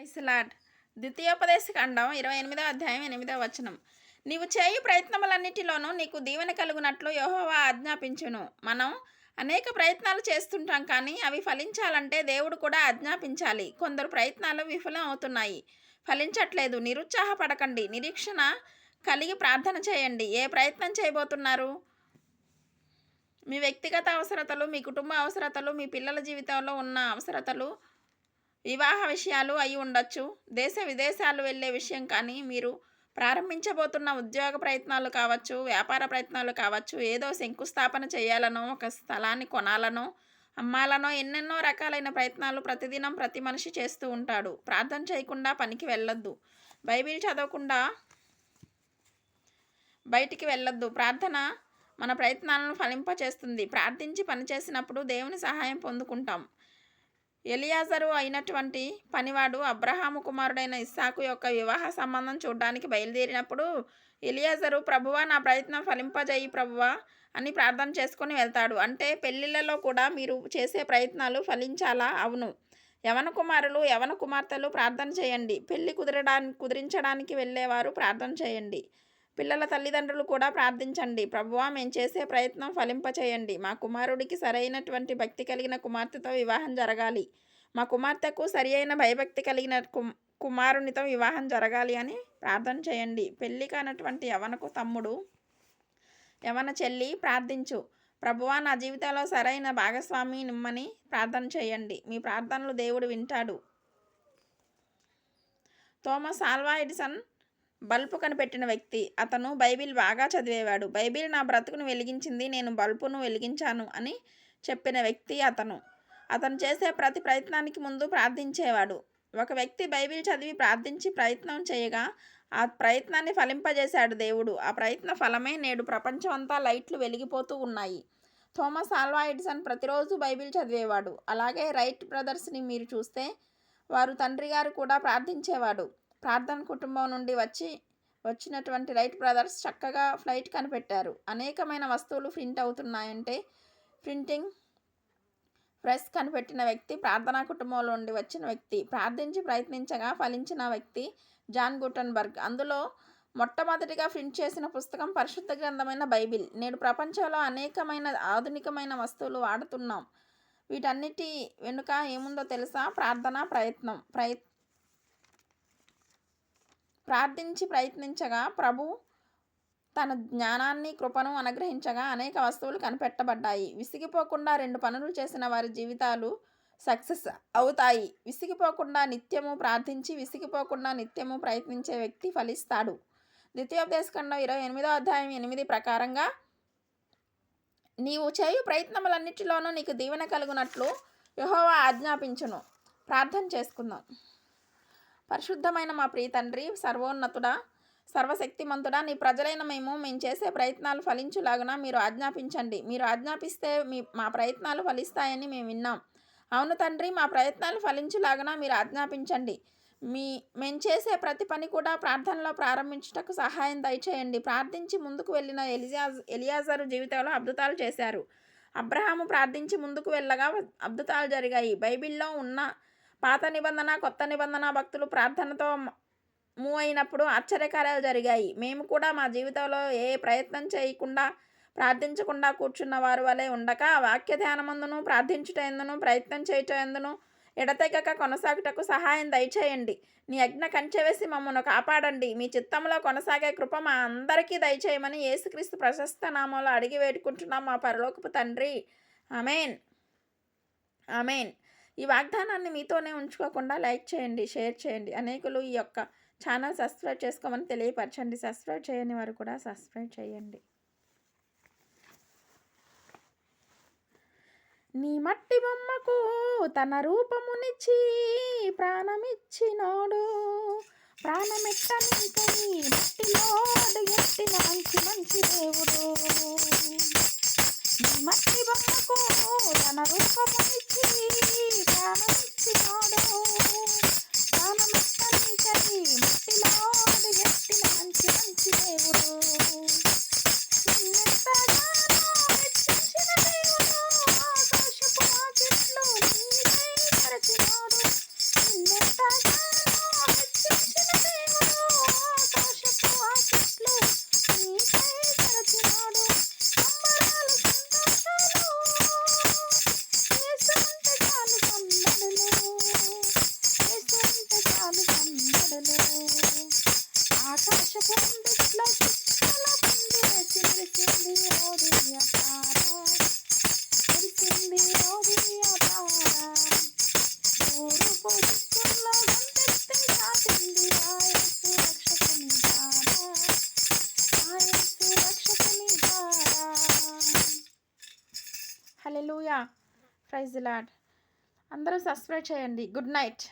ఐసలాడ్ ద్వితీయోపదేశ ఖండం ఇరవై ఎనిమిదో అధ్యాయం ఎనిమిదో వచనం. నీవు చేయు ప్రయత్నములన్నిటిలోనూ నీకు దీవెన కలుగునట్లు యోహోవా ఆజ్ఞాపించును. మనం అనేక ప్రయత్నాలు చేస్తుంటాం కానీ అవి ఫలించాలంటే దేవుడు కూడా ఆజ్ఞాపించాలి. కొందరు ప్రయత్నాలు విఫలం అవుతున్నాయి. ఫలించట్లేదు. నిరుత్సాహపడకండి. నిరీక్షణ కలిగి ప్రార్థన చేయండి. ఏ ప్రయత్నం చేయబోతున్నారు? మీ వ్యక్తిగత అవసరతలు మీ కుటుంబ అవసరతలు మీ పిల్లల జీవితంలో ఉన్న అవసరతలు వివాహ విషయాలు అయి ఉండొచ్చు. దేశ విదేశాలు వెళ్ళే విషయం కానీ మీరు ప్రారంభించబోతున్న ఉద్యోగ ప్రయత్నాలు కావచ్చు వ్యాపార ప్రయత్నాలు కావచ్చు ఏదో శంకుస్థాపన చేయాలనో ఒక స్థలాన్ని కొనాలనో అమ్మాలనో ఎన్నెన్నో రకాలైన ప్రయత్నాలు ప్రతిదినం ప్రతి మనిషి చేస్తూ ఉంటాడు. ప్రార్థన చేయకుండా పనికి వెళ్ళొద్దు. బైబిల్ చదవకుండా బయటికి వెళ్ళొద్దు. ప్రార్థన మన ప్రయత్నాలను ఫలింపచేస్తుంది. ప్రార్థించి పనిచేసినప్పుడు దేవుని సహాయం పొందుకుంటాం. ఎలియాజరు అయినటువంటి పనివాడు అబ్రహాము కుమారుడైన ఇస్సాకు యొక్క వివాహ సంబంధం చూడడానికి బయలుదేరినప్పుడు ఎలియాజరు ప్రభువా నా ప్రయత్నం ఫలింపజేయి ప్రభువా అని ప్రార్థన చేసుకుని వెళ్తాడు. అంటే పెళ్ళిళ్ళలో కూడా మీరు చేసే ప్రయత్నాలు ఫలించాలా? అవును. యవన కుమారులు యవన కుమార్తెలు ప్రార్థన చేయండి. పెళ్ళి కుదరడానికి కుదిరించడానికి వెళ్ళేవారు ప్రార్థన చేయండి. పిల్లల తల్లిదండ్రులు కూడా ప్రార్థించండి. ప్రభువా మేము చేసే ప్రయత్నం ఫలింపచేయండి. మా కుమారుడికి సరైనటువంటి భక్తి కలిగిన కుమార్తెతో వివాహం జరగాలి. మా కుమార్తెకు సరి అయిన భయభక్తి కలిగిన కు- కుమారునితో వివాహం జరగాలి అని ప్రార్థన చేయండి. పెళ్ళి కానటువంటి యవనకు తమ్ముడు యవన చెల్లి ప్రార్థించు. ప్రభువా నా జీవితంలో సరైన భాగస్వామి నిమ్మని ప్రార్థన చేయండి. మీ ప్రార్థనలు దేవుడు వింటాడు. థోమస్ ఆల్వా ఎడిసన్ బల్బు కనిపెట్టిన వ్యక్తి. అతను బైబిల్ బాగా చదివేవాడు. బైబిల్ నా బ్రతుకును వెలిగించింది. నేను బల్బును వెలిగించాను అని చెప్పిన వ్యక్తి అతను. అతను చేసే ప్రతి ప్రయత్నానికి ముందు ప్రార్థించేవాడు. ఒక వ్యక్తి బైబిల్ చదివి ప్రార్థించి ప్రయత్నం చేయగా ఆ ప్రయత్నాన్ని ఫలింపజేశాడు దేవుడు. ఆ ప్రయత్న ఫలమే నేడు ప్రపంచం అంతా లైట్లు వెలిగిపోతూ ఉన్నాయి. థోమస్ ఆల్వా ఎడిసన్ ప్రతిరోజు బైబిల్ చదివేవాడు. అలాగే రైట్ బ్రదర్స్ని మీరు చూస్తే వారు తండ్రి గారు కూడా ప్రార్థించేవాడు. ప్రార్థన కుటుంబం నుండి వచ్చి వచ్చినటువంటి రైట్ బ్రదర్స్ చక్కగా ఫ్లైట్ కనిపెట్టారు. అనేకమైన వస్తువులు ప్రింట్ అవుతున్నాయంటే ప్రింటింగ్ ప్రెస్ కనిపెట్టిన వ్యక్తి ప్రార్థనా కుటుంబంలో నుండి వచ్చిన వ్యక్తి ప్రార్థించి ప్రయత్నించగా ఫలించిన వ్యక్తి జాన్ గుటన్బర్గ్. అందులో మొట్టమొదటిగా ప్రింట్ చేసిన పుస్తకం పరిశుద్ధ గ్రంథమైన బైబిల్. నేడు ప్రపంచంలో అనేకమైన ఆధునికమైన వస్తువులు వాడుతున్నాం. వీటన్నిటి వెనుక ఏముందో తెలుసా? ప్రార్థన ప్రయత్నం ప్రయత్నం. ప్రార్థించి ప్రయత్నించగా ప్రభు తన జ్ఞానాన్ని కృపను అనుగ్రహించగా అనేక వస్తువులు కనిపెట్టబడ్డాయి. విసిగిపోకుండా రెండు పనులు చేసిన వారి జీవితాలు సక్సెస్ అవుతాయి. విసిగిపోకుండా నిత్యము ప్రార్థించి విసిగిపోకుండా నిత్యము ప్రయత్నించే వ్యక్తి ఫలిస్తాడు. ద్వితీయోపదేశఖండం ఇరవై ఎనిమిదో అధ్యాయం ఎనిమిది ప్రకారంగా నీవు చేయు ప్రయత్నములన్నిటిలోనూ నీకు దీవెన కలుగునట్లు యహోవా ఆజ్ఞాపించును. ప్రార్థన చేసుకుందాం. పరిశుద్ధమైన మా ప్రియ తండ్రి సర్వోన్నతుడా సర్వశక్తిమంతుడా నీ ప్రజలైన మేము మేము చేసే ప్రయత్నాలు ఫలించులాగున మీరు ఆజ్ఞాపించండి. మీరు ఆజ్ఞాపిస్తే మీ మా ప్రయత్నాలు ఫలిస్తాయని మేము విన్నాం. అవును తండ్రి మా ప్రయత్నాలు ఫలించులాగున మీరు ఆజ్ఞాపించండి. మీ మేము చేసే ప్రతి పని కూడా ప్రార్థనలో ప్రారంభించుటకు సహాయం దయచేయండి. ప్రార్థించి ముందుకు వెళ్ళిన ఎలియాజ్ ఎలియాజరు జీవితంలో అద్భుతాలు చేశారు. అబ్రహాము ప్రార్థించి ముందుకు వెళ్ళగా అద్భుతాలు జరిగాయి. బైబిల్లో ఉన్న పాత నిబంధన కొత్త నిబంధన భక్తులు ప్రార్థనతో మూవ్ అయినప్పుడు ఆశ్చర్యకార్యాలు జరిగాయి. మేము కూడా మా జీవితంలో ఏ ప్రయత్నం చేయకుండా ప్రార్థించకుండా కూర్చున్న వారు వలె ఉండక వాక్య ధ్యానమందును ప్రార్థించుట ఎందును ప్రయత్నం చేయుట ఎందును ఎడతెగక కొనసాగుటకు సహాయం దయచేయండి. నీ యజ్ఞ కంచెవేసి మమ్మల్ని కాపాడండి. మీ చిత్తంలో కొనసాగే కృప మా అందరికీ దయచేయమని యేసుక్రీస్తు ప్రశస్త నామంలో అడిగి వేడుకుంటున్నాం మా పరలోకపు తండ్రి. అమేన్ అమేన్ ఈ వాగ్దానాన్ని మీతోనే ఉంచుకోకుండా లైక్ చేయండి షేర్ చేయండి. అనేకులు ఈ యొక్క ఛానల్ సబ్స్క్రైబ్ చేసుకోమని తెలియపరచండి. సబ్స్క్రైబ్ చేయని వారు కూడా సబ్స్క్రైబ్ చేయండి. నీ మట్టి బొమ్మకు తన రూపమునిచ్చి ప్రాణమిచ్చినోడు. ప్రాణమెట్టనికై మట్టిలో అడుగెట్టిన మంచి మంచి దేవుడు. నీ మట్టి బొమ్మకు తన రూపముని ప్రైజ్ లాడ్ అందరూ సబ్స్క్రైబ్ చేయండి. Good night.